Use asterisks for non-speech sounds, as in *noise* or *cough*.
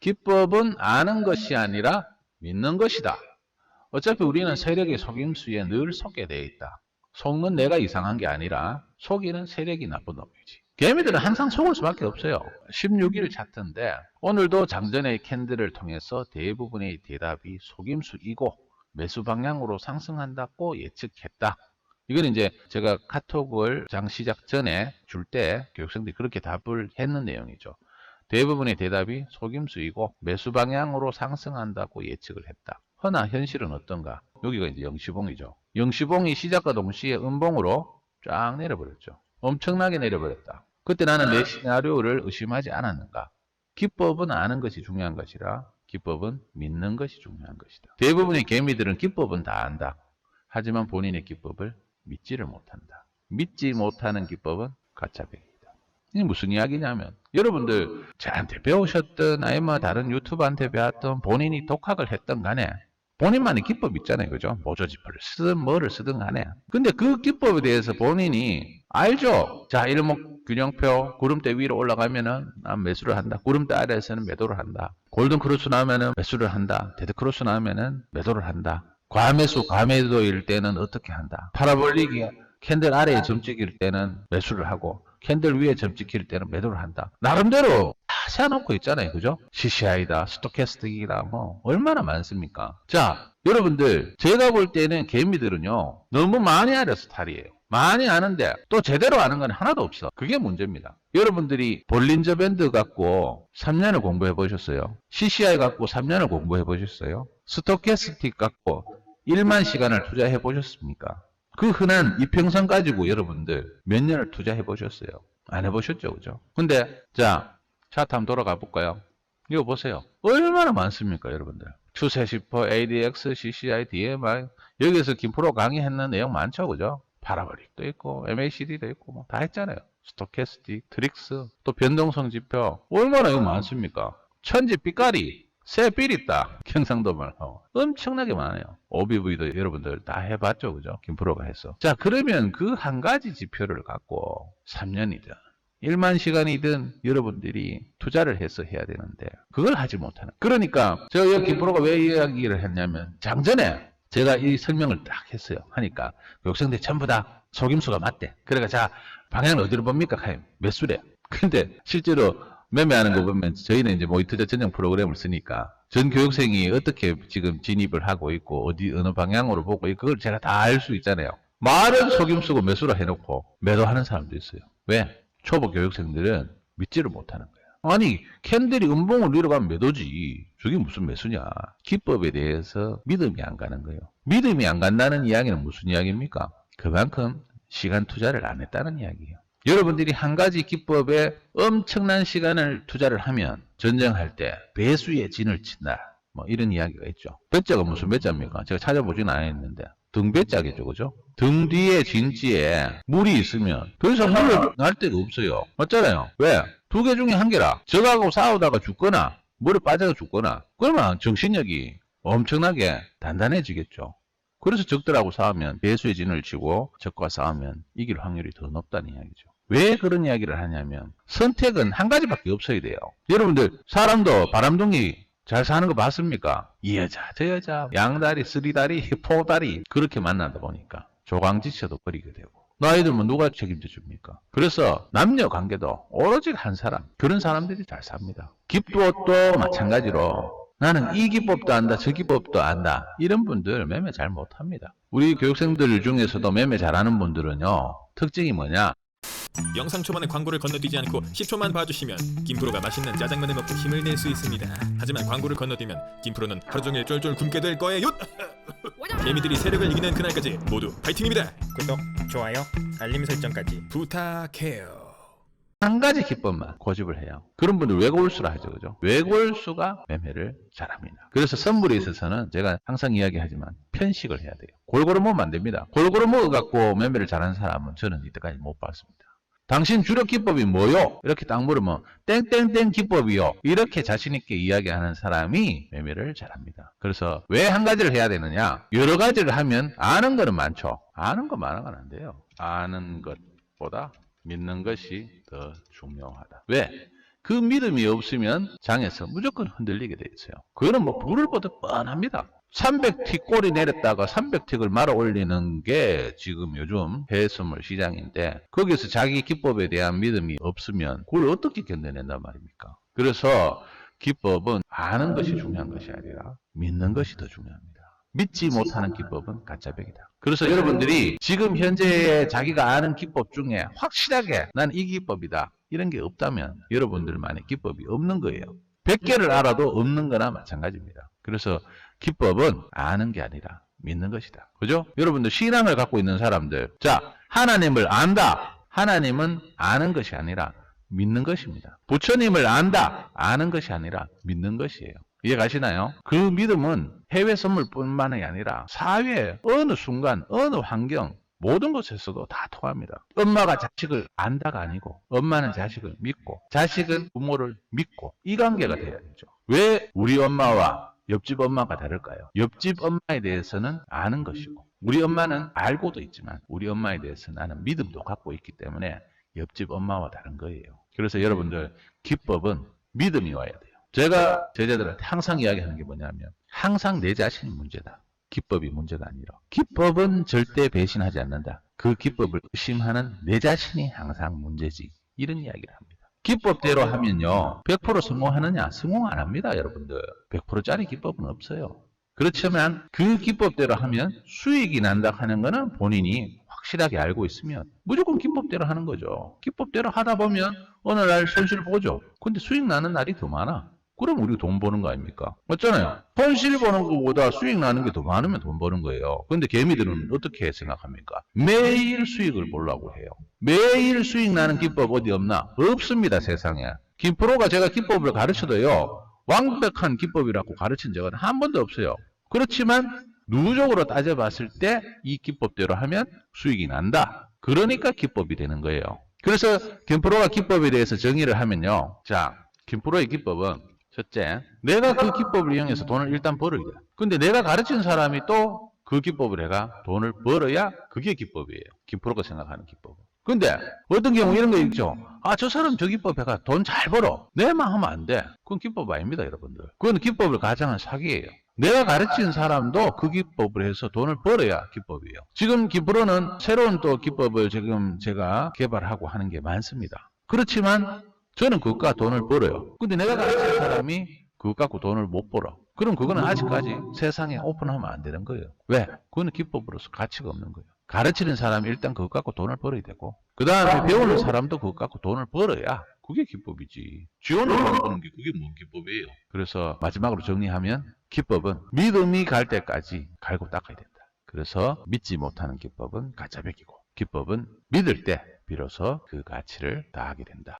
기법은 아는 것이 아니라 믿는 것이다. 어차피 우리는 세력의 속임수에 늘 속게 되어 있다. 속는 내가 이상한 게 아니라 속이는 세력이 나쁜 놈이지. 개미들은 항상 속을 수밖에 없어요. 16일 차트인데 오늘도 장전의 캔들을 통해서 대부분의 대답이 속임수이고 매수 방향으로 상승한다고 예측했다. 이건 이제 제가 카톡을 장 시작 전에 줄 때 교육생들이 그렇게 답을 했는 내용이죠. 대부분의 대답이 속임수이고 매수 방향으로 상승한다고 예측을 했다. 허나 현실은 어떤가? 여기가 이제 영시봉이죠. 영시봉이 시작과 동시에 음봉으로 쫙 내려버렸죠. 엄청나게 내려버렸다. 그때 나는 내 시나리오를 의심하지 않았는가? 기법은 아는 것이 중요한 것이라 기법은 믿는 것이 중요한 것이다. 대부분의 개미들은 기법은 다 안다. 하지만 본인의 기법을 믿지를 못한다. 믿지 못하는 기법은 가짜배기다. 이게 무슨 이야기냐면 여러분들 저한테 배우셨던 아니면 뭐 다른 유튜브한테 배웠던 본인이 독학을 했던 간에 본인만의 기법 있잖아요. 그죠? 보조지표를 쓰든 뭐를 쓰든 간에. 근데 그 기법에 대해서 본인이 알죠? 자, 일목 균형표 구름대 위로 올라가면은 난 매수를 한다. 구름대 아래에서는 매도를 한다. 골든 크로스 나오면은 매수를 한다. 데드 크로스 나오면은 매도를 한다. 과매수, 과매도일 때는 어떻게 한다. 파라볼릭이 캔들 아래에 점 찍힐 때는 매수를 하고 캔들 위에 점 찍힐 때는 매도를 한다. 나름대로 다 세워놓고 있잖아요. 그죠? CCI다, 스토캐스틱이다, 뭐, 얼마나 많습니까? 자, 여러분들, 제가 볼 때는 개미들은요, 너무 많이 알아서 탈이에요. 많이 아는데 또 제대로 아는 건 하나도 없어. 그게 문제입니다. 여러분들이 볼린저 밴드 갖고 3년을 공부해 보셨어요? CCI 갖고 3년을 공부해 보셨어요? 스토캐스틱 갖고 1만 시간을 투자해 보셨습니까? 그 흔한 이평선 가지고 여러분들 몇 년을 투자해 보셨어요? 안 해보셨죠, 그죠? 근데 자 차트 한번 돌아가 볼까요? 이거 보세요. 얼마나 많습니까, 여러분들? 추세 10%, ADX, CCI, DMI 여기서 김프로 강의했는 내용 많죠, 그죠? 파라볼릭도 있고 MACD도 있고 뭐 다 했잖아요. 스토캐스틱, 트릭스, 또 변동성 지표 얼마나 이거 많습니까? 천지 삐까리 새삘 있다. 경상도 말하고. 엄청나게 많아요. OBV도 여러분들 다 해봤죠. 그죠? 김프로가 했어. 자, 그러면 그 한 가지 지표를 갖고 3년이든 1만 시간이든 여러분들이 투자를 해서 해야 되는데 그걸 하지 못하는. 그러니까 제가 여기 김프로가 왜 이야기를 했냐면 장전에 제가 이 설명을 딱 했어요. 하니까 교육생들 전부 다 속임수가 맞대. 그러니까 자 방향은 어디로 봅니까? 하임 매수래. 근데 실제로 매매하는 거 보면 저희는 이제 모의투자 전용 프로그램을 쓰니까 전 교육생이 어떻게 지금 진입을 하고 있고 어디 어느 방향으로 보고 그걸 제가 다 알 수 있잖아요. 말은 속임수고 매수라 해놓고 매도하는 사람도 있어요. 왜? 초보 교육생들은 믿지를 못하는 거예요. 아니 캔들이 음봉을 위로 가면 매도지. 저게 무슨 매수냐. 기법에 대해서 믿음이 안 가는 거예요. 믿음이 안 간다는 이야기는 무슨 이야기입니까? 그만큼 시간 투자를 안 했다는 이야기예요. 여러분들이 한 가지 기법에 엄청난 시간을 투자를 하면 전쟁할 때 배수의 진을 친다. 뭐 이런 이야기가 있죠. 배자가 무슨 배자입니까? 제가 찾아보진 않았는데 등배자겠죠, 그죠? 등 뒤에 진지에 물이 있으면 더 이상 물을 날 데가 없어요. 맞잖아요. 왜? 두 개 중에 한 개라. 적하고 싸우다가 죽거나 물에 빠져서 죽거나 그러면 정신력이 엄청나게 단단해지겠죠. 그래서 적들하고 싸우면 배수의 진을 치고 적과 싸우면 이길 확률이 더 높다는 이야기죠. 왜 그런 이야기를 하냐면 선택은 한 가지밖에 없어야 돼요. 여러분들 사람도 바람둥이 잘 사는 거 봤습니까? 이 여자 저 여자 양다리 쓰리다리 *laughs* 포다리 그렇게 만나다 보니까 조강지쳐도 버리게 되고 나이 들면 누가 책임져 줍니까? 그래서 남녀 관계도 오로지 한 사람 그런 사람들이 잘 삽니다. 기법도 마찬가지로 나는 이 기법도 안다, 저 기법도 안다. 이런 분들 매매 잘 못합니다. 우리 교육생들 중에서도 매매 잘하는 분들은요, 특징이 뭐냐? 영상 초반에 광고를 건너뛰지 않고 10초만 봐주시면 김프로가 맛있는 짜장면을 먹고 힘을 낼 수 있습니다. 하지만 광고를 건너뛰면 김프로는 하루 종일 쫄쫄 굶게 될 거예요. 개미들이 세력을 이기는 그날까지 모두 파이팅입니다. 구독, 좋아요, 알림 설정까지 부탁해요. 한 가지 기법만 고집을 해요. 그런 분들 외골수라 하죠, 그죠? 외골수가 매매를 잘합니다. 그래서 선물에 있어서는 제가 항상 이야기하지만 편식을 해야 돼요. 골고루 먹으면 안 됩니다. 골고루 먹어갖고 매매를 잘하는 사람은 저는 이때까지 못 봤습니다. 당신 주력 기법이 뭐요? 이렇게 딱 물으면 땡땡땡 기법이요. 이렇게 자신 있게 이야기하는 사람이 매매를 잘합니다. 그래서 왜 한 가지를 해야 되느냐? 여러 가지를 하면 아는 거는 많죠. 아는 거 많으면 안 돼요. 아는 것보다 믿는 것이 더 중요하다. 왜? 그 믿음이 없으면 장에서 무조건 흔들리게 돼 있어요. 그거는 뭐 불을 보듯 뻔합니다. 300틱 꼬리 내렸다가 300틱을 말아 올리는 게 지금 요즘 해외선물 시장인데 거기서 자기 기법에 대한 믿음이 없으면 그걸 어떻게 견뎌낸단 말입니까? 그래서 기법은 아는 것이 중요한 것이 아니라 믿는 것이 더 중요합니다. 믿지 못하는 기법은 가짜백이다. 그래서 여러분들이 지금 현재 자기가 아는 기법 중에 확실하게 난 이 기법이다. 이런 게 없다면 여러분들만의 기법이 없는 거예요. 100개를 알아도 없는 거나 마찬가지입니다. 그래서 기법은 아는 게 아니라 믿는 것이다. 그죠? 여러분들 신앙을 갖고 있는 사람들. 자, 하나님을 안다. 하나님은 아는 것이 아니라 믿는 것입니다. 부처님을 안다. 아는 것이 아니라 믿는 것이에요. 이해가시나요? 그 믿음은 해외 선물뿐만이 아니라 사회 어느 순간 어느 환경 모든 곳에서도 다 통합니다. 엄마가 자식을 안다가 아니고 엄마는 자식을 믿고 자식은 부모를 믿고 이 관계가 돼야 되죠. 왜 우리 엄마와 옆집 엄마가 다를까요? 옆집 엄마에 대해서는 아는 것이고 우리 엄마는 알고도 있지만 우리 엄마에 대해서 나는 믿음도 갖고 있기 때문에 옆집 엄마와 다른 거예요. 그래서 여러분들 기법은 믿음이 와야 돼요. 제가 제자들한테 항상 이야기하는 게 뭐냐면 항상 내 자신이 문제다. 기법이 문제가 아니라 기법은 절대 배신하지 않는다. 그 기법을 의심하는 내 자신이 항상 문제지. 이런 이야기를 합니다. 기법대로 하면요. 100% 성공하느냐? 성공 안 합니다, 여러분들. 100%짜리 기법은 없어요. 그렇지만 그 기법대로 하면 수익이 난다 하는 거는 본인이 확실하게 알고 있으면 무조건 기법대로 하는 거죠. 기법대로 하다 보면 어느 날 손실 보죠. 근데 수익 나는 날이 더 많아. 그럼 우리 돈 버는 거 아닙니까? 맞잖아요. 손실 보는 것보다 수익 나는 게 더 많으면 돈 버는 거예요. 근데 개미들은 어떻게 생각합니까? 매일 수익을 보려고 해요. 매일 수익 나는 기법 어디 없나? 없습니다, 세상에. 김프로가 제가 기법을 가르쳐도요. 완벽한 기법이라고 가르친 적은 한 번도 없어요. 그렇지만 누적으로 따져봤을 때 이 기법대로 하면 수익이 난다. 그러니까 기법이 되는 거예요. 그래서 김프로가 기법에 대해서 정의를 하면요. 자, 김프로의 기법은 첫째, 내가 그 기법을 이용해서 돈을 일단 벌어야 돼. 근데 내가 가르친 사람이 또 그 기법을 해가 돈을 벌어야 그게 기법이에요. 김프로가 생각하는 기법은. 근데 어떤 경우 이런 거 있죠. 아, 저 사람 저 기법 해가 돈 잘 벌어. 내만 하면 안 돼. 그건 기법 아닙니다, 여러분들. 그건 기법을 가장한 사기예요. 내가 가르친 사람도 그 기법을 해서 돈을 벌어야 기법이에요. 지금 기프로는 새로운 또 기법을 지금 제가 개발하고 하는 게 많습니다. 그렇지만 저는 그것과 돈을 벌어요. 근데 내가 가르친 사람이 그것 갖고 돈을 못 벌어. 그럼 그거는 아직까지 세상에 오픈하면 안 되는 거예요. 왜? 그거는 기법으로서 가치가 없는 거예요. 가르치는 사람이 일단 그것 갖고 돈을 벌어야 되고, 그 다음에 배우는 사람도 그것 갖고 돈을 벌어야 그게 기법이지. 지원을 받는 게 그게 뭔 기법이에요. 그래서 마지막으로 정리하면 기법은 믿음이 갈 때까지 갈고 닦아야 된다. 그래서 믿지 못하는 기법은 가짜백이고, 기법은 믿을 때 비로소 그 가치를 다하게 된다.